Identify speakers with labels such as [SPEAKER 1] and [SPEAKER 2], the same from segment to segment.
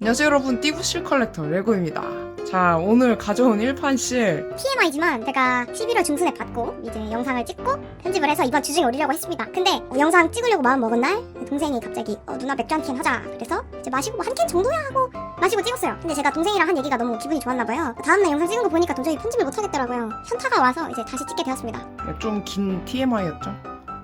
[SPEAKER 1] 안녕하세요 여러분 띠부실 컬렉터 레고입니다 자 오늘 가져온 1판실
[SPEAKER 2] TMI지만 제가 11월 중순에 받고 이제 영상을 찍고 편집을 해서 이번 주중에 올리려고 했습니다. 근데 어, 영상 찍으려고 마음 먹은 날 동생이 갑자기 어, 누나 맥주 한 캔 하자 그래서 이제 마시고 뭐 한 캔 정도야 하고 마시고 찍었어요. 근데 제가 동생이랑 한 얘기가 너무 기분이 좋았나 봐요. 다음날 영상 찍은 거 보니까 도저히 편집을 못 하겠더라고요. 현타가 와서 이제 다시 찍게 되었습니다.
[SPEAKER 1] 좀 긴 TMI였죠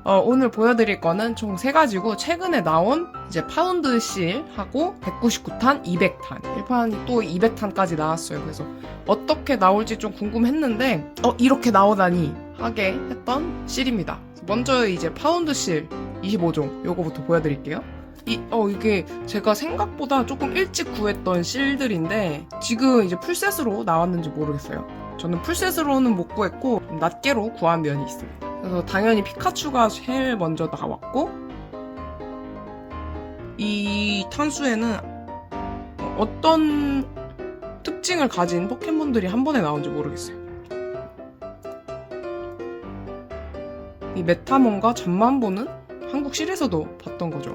[SPEAKER 1] 어, 오늘 보여드릴 거는 총 세 가지고 최근에 나온 이제 파운드 실하고 199탄, 200탄 1판이 또 200탄까지 나왔어요 그래서 어떻게 나올지 좀 궁금했는데 어 이렇게 나오다니 하게 했던 실입니다 먼저 이제 파운드 실 25종 요거부터 보여드릴게요 이, 어, 이게 제가 생각보다 조금 일찍 구했던 실들인데 지금 이제 풀셋으로 나왔는지 모르겠어요. 저는 풀셋으로는 못 구했고 낱개로 구한 면이 있습니다. 그래서 당연히 피카츄가 제일 먼저 나왔고 이 탄수에는 어떤 특징을 가진 포켓몬들이 한 번에 나온지 모르겠어요. 이 메타몬과 전만보는 한국 실에서도 봤던 거죠.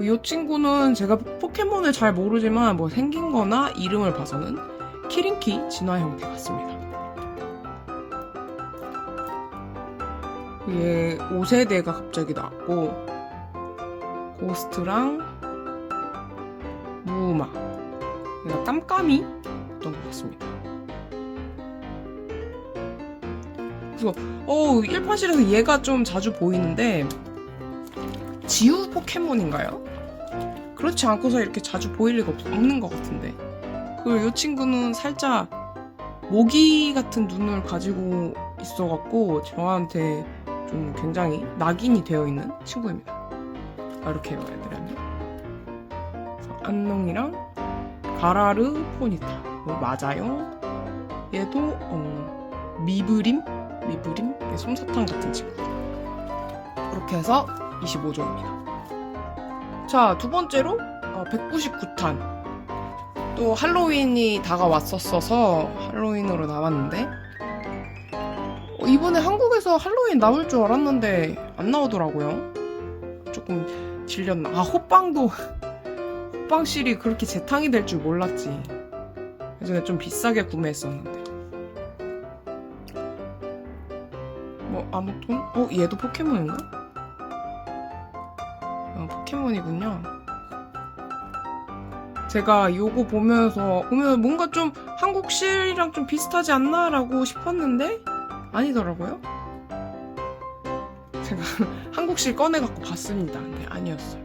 [SPEAKER 1] 이 친구는 제가 포켓몬을 잘 모르지만 뭐 생긴 거나 이름을 봐서는 키링키 진화 형태 같습니다. 얘 5세대가 갑자기 나왔고 고스트랑 무우마 얘가 깜깜이 어떤 것 같습니다. 그래서 어 1판실에서 얘가 좀 자주 보이는데 지우 포켓몬인가요? 그렇지 않고서 이렇게 자주 보일 리가 없, 없는 것 같은데. 그리고 이 친구는 살짝 모기 같은 눈을 가지고 있어갖고 저한테 좀 굉장히 낙인이 되어 있는 친구입니다. 아, 이렇게. 그래서 안농이랑 가라르 포니타. 뭐 맞아요. 얘도 어, 미브림? 미브림? 이게 솜사탕 같은 친구. 그렇게 해서 25종입니다. 자, 두 번째로 199탄. 또 할로윈이 다가왔었어서 할로윈으로 나왔는데 어, 이번에 한국 에서 할로윈 나올 줄 알았는데 안 나오더라고요. 조금 질렸나. 아, 호빵도 호빵실이 그렇게 재탕이 될 줄 몰랐지. 예전에 좀 비싸게 구매했었는데. 뭐 아무튼 어 얘도 포켓몬인가? 어, 포켓몬이군요. 제가 요거 보면서 보면 뭔가 좀 한국 실이랑 좀 비슷하지 않나라고 싶었는데 아니더라고요. 제가 한국 실 꺼내갖고 봤습니다. 근데 아니었어요.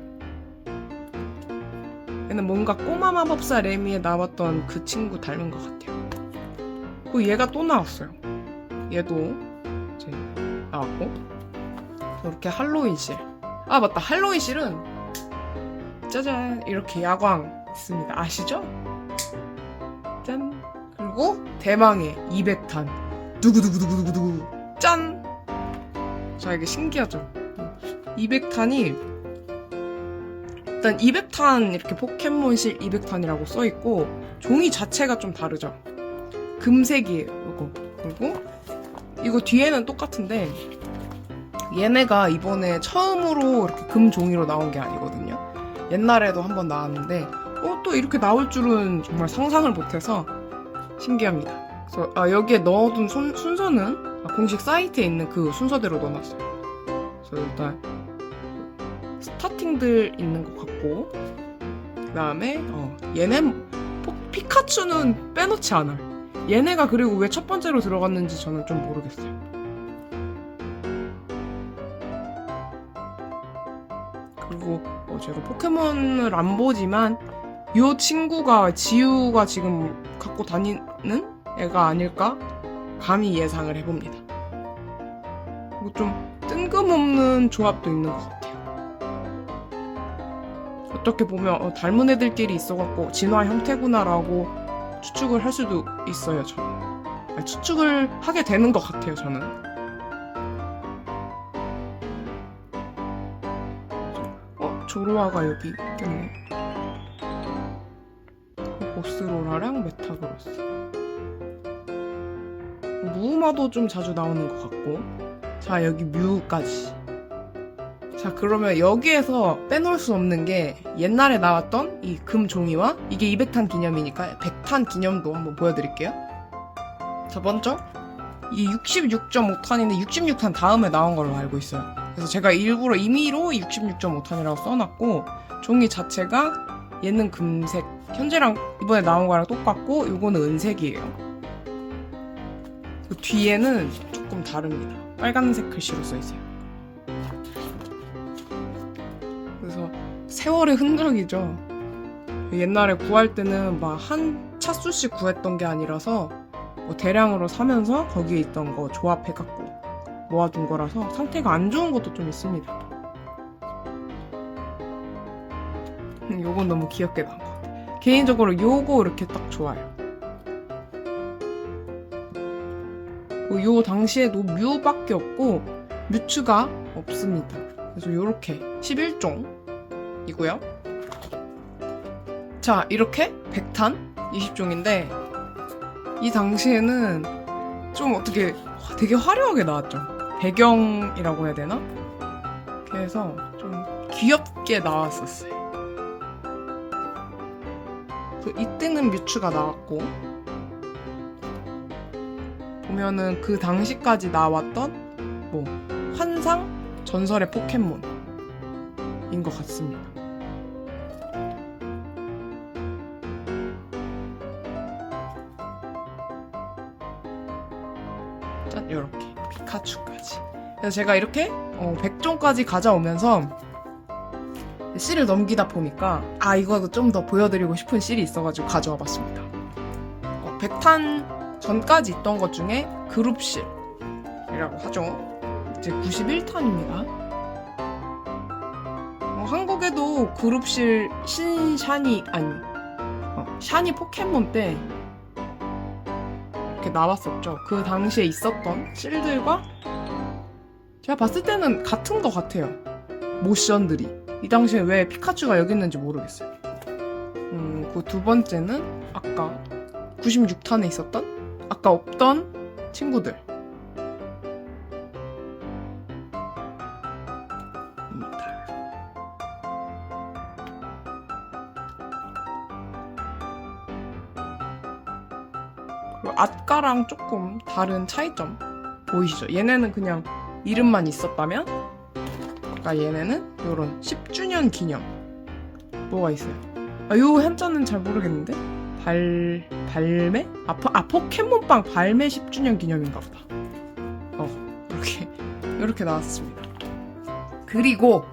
[SPEAKER 1] 얘는 뭔가 꼬마 마법사 레미에 나왔던 그 친구 닮은 것 같아요. 그리고 얘가 또 나왔어요. 얘도 이제 나왔고 이렇게 할로윈 실. 아 맞다 할로윈 실은 짜잔 이렇게 야광 있습니다 아시죠? 짠 그리고 대망의 200탄 두구두구두구두구두구 짠! 자 이게 신기하죠? 200탄이 일단 200탄 이렇게 포켓몬실 200탄이라고 써 있고 종이 자체가 좀 다르죠 금색이에요 이거 그리고 이거 뒤에는 똑같은데 얘네가 이번에 처음으로 이렇게 금 종이로 나온 게 아니거든요. 옛날에도 한번 나왔는데, 어, 또 이렇게 나올 줄은 정말 상상을 못해서 신기합니다. 그래서 아, 여기에 넣어둔 순, 순서는 아, 공식 사이트에 있는 그 순서대로 넣어놨어요. 그래서 일단 스타팅들 있는 것 같고, 그 다음에 어, 얘네 포- 피카츄는 빼놓지 않아요. 얘네가 그리고 왜 첫 번째로 들어갔는지 저는 좀 모르겠어요. 그리고 어, 제가 포켓몬을 안 보지만 이 친구가 지우가 지금 갖고 다니는 애가 아닐까 감히 예상을 해봅니다. 그리고 좀 뜬금없는 조합도 있는 것 같아요. 어떻게 보면 어, 닮은 애들끼리 있어갖고 진화 형태구나라고 추측을 할 수도 있어요. 저는 아니, 추측을 하게 되는 것 같아요. 저는. 어, 조로아가 여기 있겠네. 보스로라랑 메타그로스. 무우마도 좀 자주 나오는 것 같고. 자, 여기 뮤까지. 자, 그러면 여기에서 빼놓을 수 없는 게 옛날에 나왔던 이 금 종이와 이게 200탄 기념이니까 100탄 기념도 한번 보여드릴게요. 자, 먼저 이 66.5탄인데 66탄 다음에 나온 걸로 알고 있어요. 그래서 제가 일부러 임의로 66.5탄이라고 써놨고 종이 자체가 얘는 금색, 현재랑 이번에 나온 거랑 똑같고 이거는 은색이에요. 그 뒤에는 조금 다릅니다. 빨간색 글씨로 써 있어요. 그래서 세월의 흔적이죠. 옛날에 구할 때는 막 한 차수씩 구했던 게 아니라서 뭐 대량으로 사면서 거기에 있던 거 조합해갖고 모아둔 거라서 상태가 안 좋은 것도 좀 있습니다. 음, 요건 너무 귀엽게 나온 것 같아요. 개인적으로 요거 이렇게 딱 좋아요. 요 당시에도 뮤밖에 없고 뮤츠가 없습니다. 그래서 요렇게 11종이고요. 자, 이렇게 100탄 20종인데 이 당시에는 좀 어떻게 화- 되게 화려하게 나왔죠. 배경이라고 해야 되나? 그래서 좀 귀엽게 나왔었어요. 그 이때는 뮤츠가 나왔고 보면은 그 당시까지 나왔던 뭐 환상 전설의 포켓몬인 것 같습니다. 짠 이렇게 피카츄까지. 그래서 제가 이렇게 어, 100종까지 가져오면서 실을 넘기다 보니까 아 이거 좀 더 보여드리고 싶은 실이 있어가지고 가져와 봤습니다. 어, 100탄 전까지 있던 것 중에 그룹실이라고 하죠. 이제 91탄입니다. 어, 한국에도 그룹실 신샤니 아니 어, 샤니 포켓몬 때 이렇게 나왔었죠. 그 당시에 있었던 실들과 제가 봤을 때는 같은 것 같아요. 모션들이. 이 당시에 왜 피카츄가 여기 있는지 모르겠어요. 음, 그 두 번째는 아까 96탄에 있었던 아까 없던 친구들. 그리고 아까랑 조금 다른 차이점 보이시죠? 얘네는 그냥 이름만 있었다면 아까 얘네는 요런 10주년 기념 뭐가 있어요? 아, 요 한자는 잘 모르겠는데 발 발매? 아, 포, 아 포켓몬빵 발매 10주년 기념인가 보다. 어 이렇게 이렇게 나왔습니다. 그리고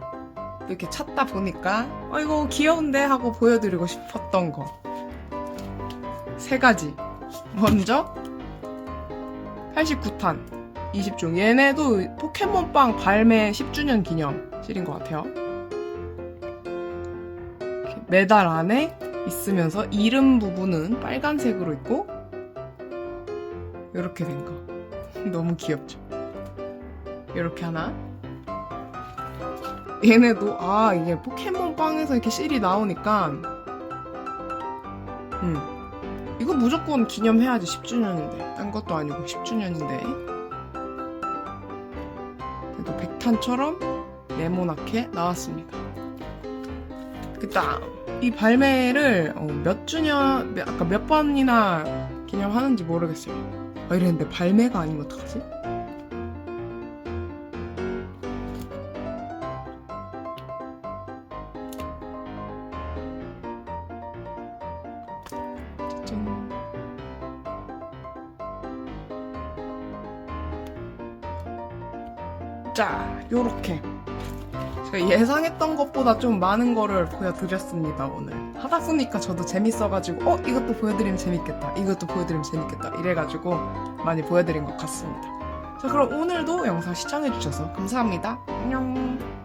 [SPEAKER 1] 이렇게 찾다 보니까 어 이거 귀여운데 하고 보여드리고 싶었던 거 세 가지. 먼저 89탄 20종 얘네도 포켓몬빵 발매 10주년 기념 실인 것 같아요. 메달 안에 있으면서 이름 부분은 빨간색으로 있고 이렇게 된 거. 너무 귀엽죠? 이렇게 하나. 얘네도 아 이게 포켓몬빵에서 이렇게 실이 나오니까 음 이거 무조건 기념해야지 10주년인데 딴 것도 아니고 10주년인데 그래도 백탄처럼 네모나게 나왔습니다 그 다음 이 발매를 어, 몇 주년 몇- 아까 몇 번이나 기념하는지 모르겠어요 아 이랬는데 발매가 아니면 어떡하지? 짠 자, 요렇게. 제가 예상했던 것보다 좀 많은 거를 보여드렸습니다, 오늘. 하다 보니까 저도 재밌어가지고, 어, 이것도 보여드리면 재밌겠다. 이것도 보여드리면 재밌겠다. 이래가지고 많이 보여드린 것 같습니다. 자, 그럼 오늘도 영상 시청해주셔서 감사합니다. 안녕.